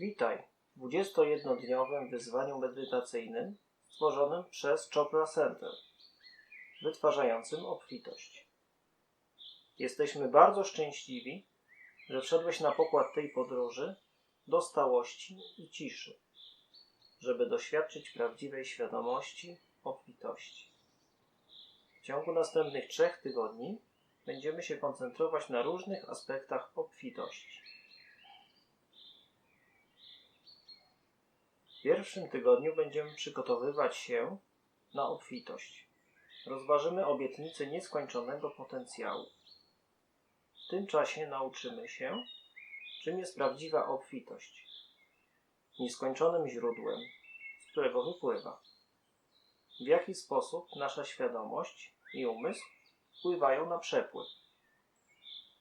Witaj w 21-dniowym wyzwaniu medytacyjnym stworzonym przez Chopra Center, wytwarzającym obfitość. Jesteśmy bardzo szczęśliwi, że wszedłeś na pokład tej podróży do stałości i ciszy, żeby doświadczyć prawdziwej świadomości obfitości. W ciągu następnych trzech tygodni będziemy się koncentrować na różnych aspektach obfitości. W pierwszym tygodniu będziemy przygotowywać się na obfitość. Rozważymy obietnicę nieskończonego potencjału. W tym czasie nauczymy się, czym jest prawdziwa obfitość. Nieskończonym źródłem, z którego wypływa. W jaki sposób nasza świadomość i umysł wpływają na przepływ.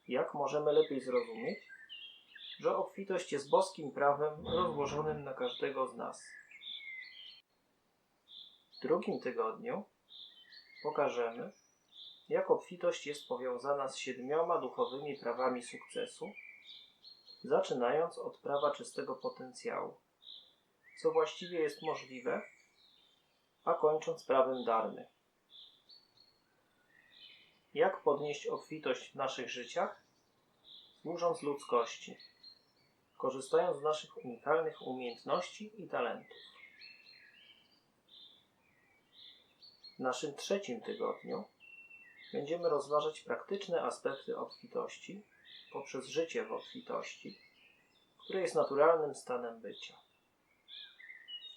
Jak możemy lepiej zrozumieć, że obfitość jest boskim prawem rozłożonym na każdego z nas. W drugim tygodniu pokażemy, jak obfitość jest powiązana z siedmioma duchowymi prawami sukcesu, zaczynając od prawa czystego potencjału, co właściwie jest możliwe, a kończąc prawem darmy. Jak podnieść obfitość w naszych życiach? Służąc ludzkości korzystając z naszych unikalnych umiejętności i talentów. W naszym trzecim tygodniu będziemy rozważać praktyczne aspekty obfitości poprzez życie w obfitości, które jest naturalnym stanem bycia.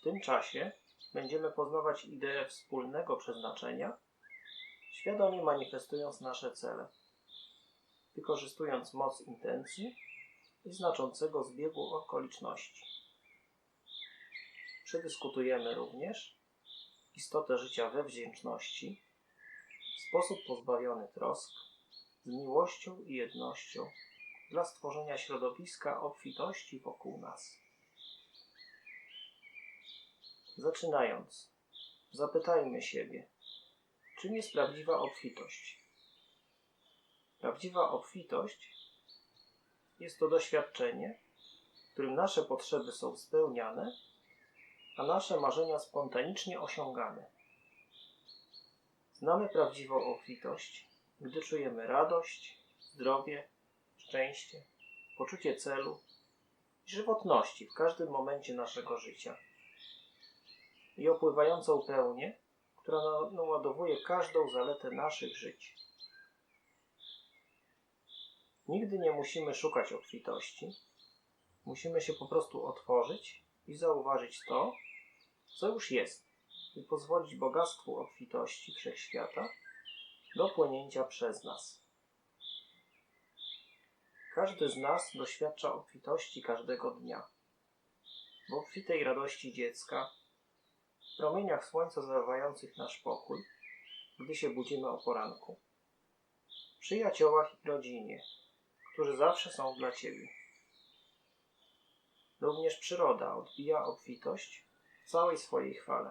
W tym czasie będziemy poznawać ideę wspólnego przeznaczenia, świadomie manifestując nasze cele, wykorzystując moc intencji i znaczącego zbiegu okoliczności. Przedyskutujemy również istotę życia we wdzięczności, sposób pozbawiony trosk, z miłością i jednością dla stworzenia środowiska obfitości wokół nas. Zaczynając, zapytajmy siebie, czym jest prawdziwa obfitość? Prawdziwa obfitość jest to doświadczenie, w którym nasze potrzeby są spełniane, a nasze marzenia spontanicznie osiągane. Znamy prawdziwą obfitość, gdy czujemy radość, zdrowie, szczęście, poczucie celu i żywotności w każdym momencie naszego życia. I opływającą pełnię, która naładowuje każdą zaletę naszych żyć. Nigdy nie musimy szukać obfitości. Musimy się po prostu otworzyć i zauważyć to, co już jest, i pozwolić bogactwu obfitości wszechświata do płynięcia przez nas. Każdy z nas doświadcza obfitości każdego dnia. W obfitej radości dziecka, w promieniach słońca zalewających nasz pokój, gdy się budzimy o poranku, przyjaciołach i rodzinie, którzy zawsze są dla Ciebie. Również przyroda odbija obfitość w całej swojej chwale.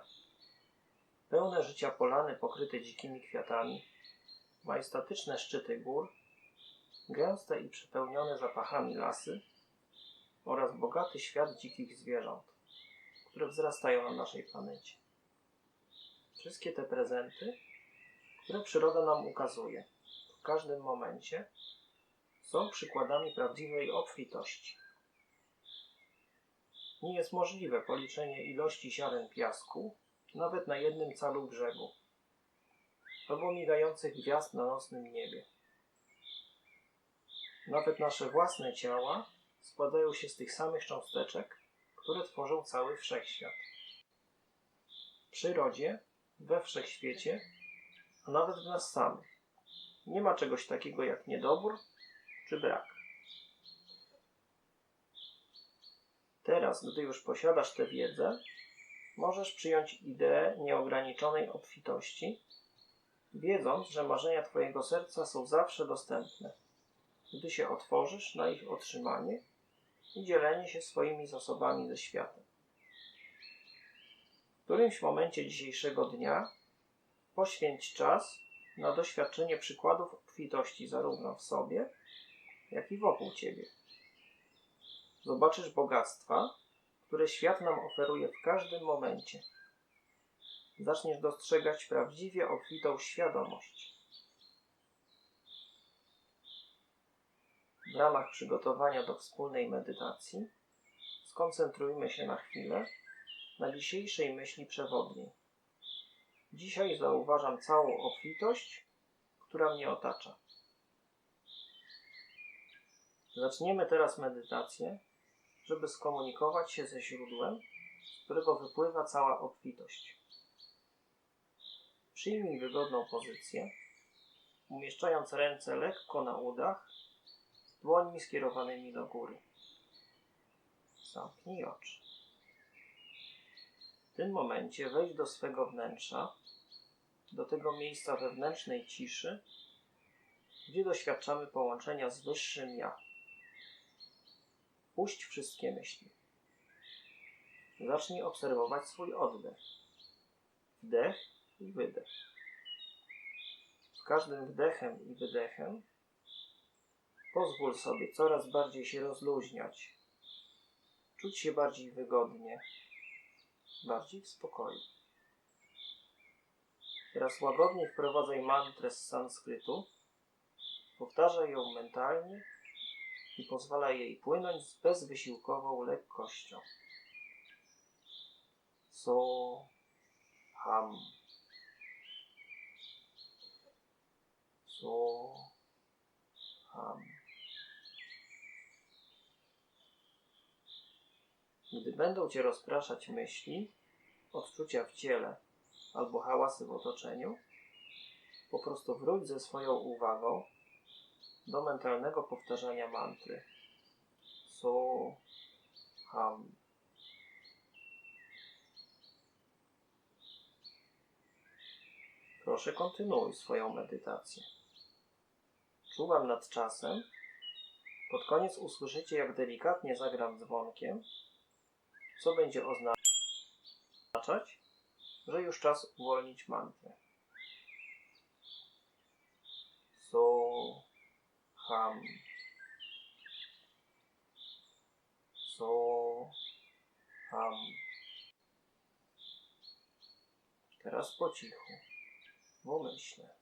Pełne życia polany pokryte dzikimi kwiatami, majestatyczne szczyty gór, gęste i przepełnione zapachami lasy oraz bogaty świat dzikich zwierząt, które wzrastają na naszej planecie. Wszystkie te prezenty, które przyroda nam ukazuje w każdym momencie, są przykładami prawdziwej obfitości. Nie jest możliwe policzenie ilości ziaren piasku nawet na jednym calu brzegu albo migających gwiazd na nocnym niebie. Nawet nasze własne ciała składają się z tych samych cząsteczek, które tworzą cały wszechświat. W przyrodzie, we wszechświecie, a nawet w nas samych nie ma czegoś takiego jak niedobór czy brak. Teraz, gdy już posiadasz tę wiedzę, możesz przyjąć ideę nieograniczonej obfitości, wiedząc, że marzenia Twojego serca są zawsze dostępne, gdy się otworzysz na ich otrzymanie i dzielenie się swoimi zasobami ze światem. W którymś momencie dzisiejszego dnia poświęć czas na doświadczenie przykładów obfitości zarówno w sobie, jak i wokół ciebie. Zobaczysz bogactwa, które świat nam oferuje w każdym momencie. Zaczniesz dostrzegać prawdziwie obfitą świadomość. W ramach przygotowania do wspólnej medytacji skoncentrujmy się na chwilę na dzisiejszej myśli przewodniej. Dzisiaj zauważam całą obfitość, która mnie otacza. Zaczniemy teraz medytację, żeby skomunikować się ze źródłem, z którego wypływa cała obfitość. Przyjmij wygodną pozycję, umieszczając ręce lekko na udach, dłońmi skierowanymi do góry. Zamknij oczy. W tym momencie wejdź do swego wnętrza, do tego miejsca wewnętrznej ciszy, gdzie doświadczamy połączenia z Wyższym Ja. Puść wszystkie myśli. Zacznij obserwować swój oddech. Wdech i wydech. Z każdym wdechem i wydechem pozwól sobie coraz bardziej się rozluźniać, czuć się bardziej wygodnie, bardziej w spokoju. Teraz łagodnie wprowadzaj mantrę z sanskrytu, powtarzaj ją mentalnie i pozwalaj jej płynąć z bezwysiłkową lekkością. So, ham. So, ham. Gdy będą cię rozpraszać myśli, odczucia w ciele albo hałasy w otoczeniu, po prostu wróć ze swoją uwagą do mentalnego powtarzania mantry. So, ham. Proszę kontynuuj swoją medytację. Czuwam nad czasem. Pod koniec usłyszycie, jak delikatnie zagram dzwonkiem, co będzie oznaczać, że już czas uwolnić mantrę. So, ham. So, ham. Teraz po cichu, bo myślę.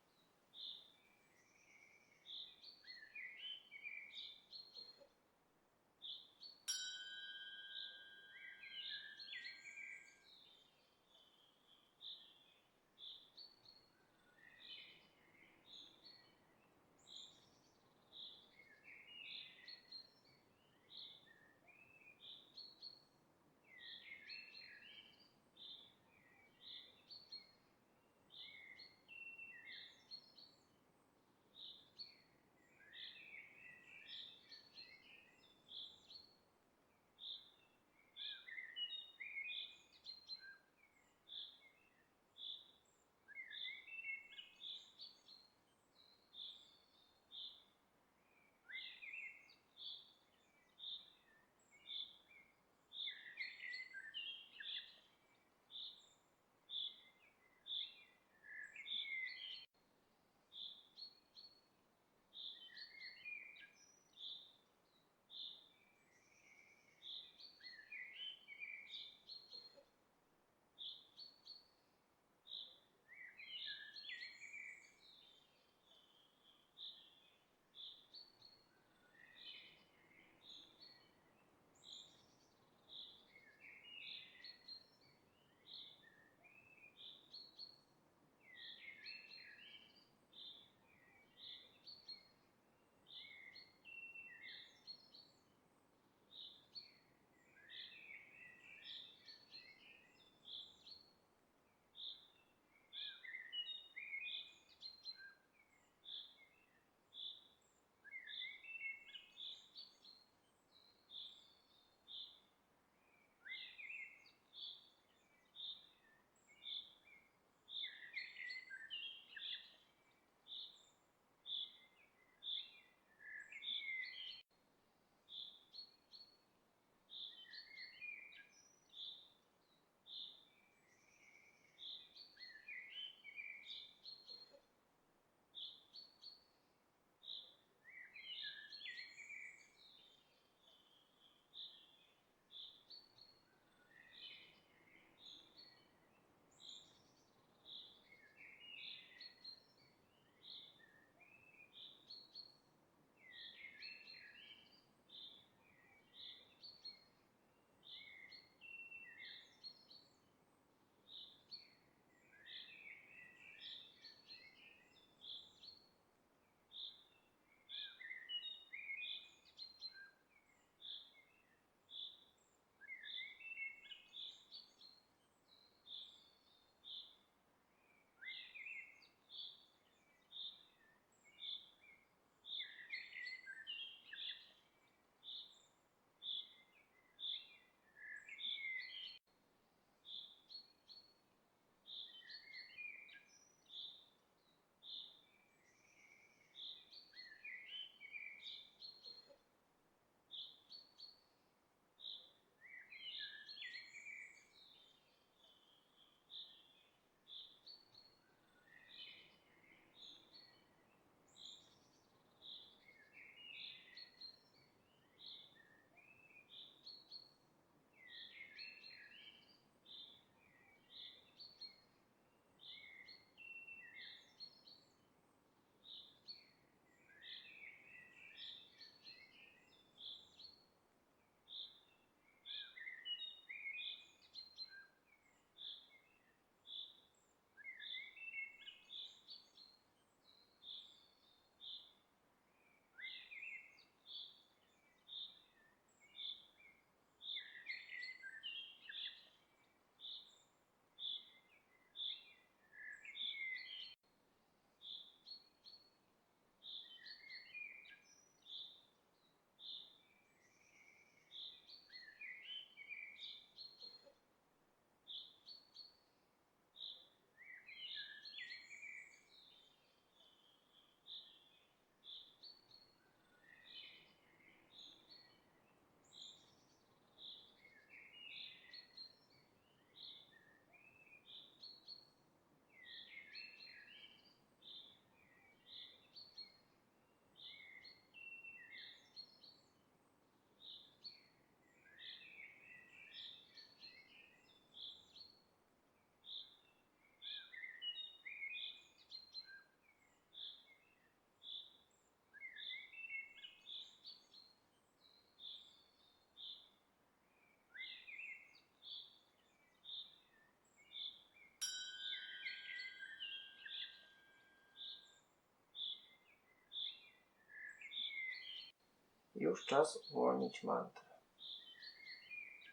Już czas uwolnić mantrę.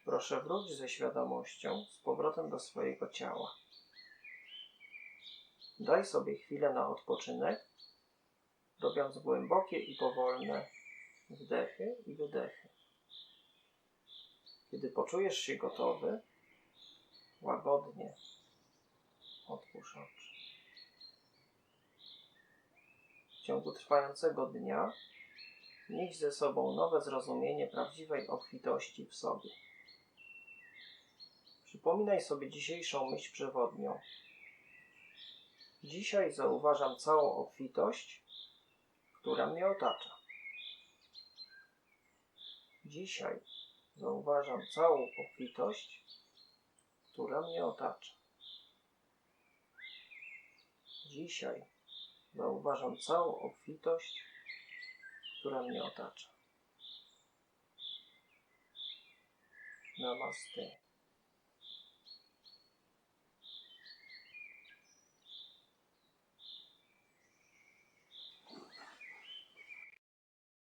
Proszę wróć ze świadomością z powrotem do swojego ciała. Daj sobie chwilę na odpoczynek, robiąc głębokie i powolne wdechy i wydechy. Kiedy poczujesz się gotowy, łagodnie otwórz oczy. W ciągu trwającego dnia nieś ze sobą nowe zrozumienie prawdziwej obfitości w sobie. Przypominaj sobie dzisiejszą myśl przewodnią. Dzisiaj zauważam całą obfitość, która mnie otacza. Dzisiaj zauważam całą obfitość, która mnie otacza. Dzisiaj zauważam całą obfitość, która mnie otacza. Namaste.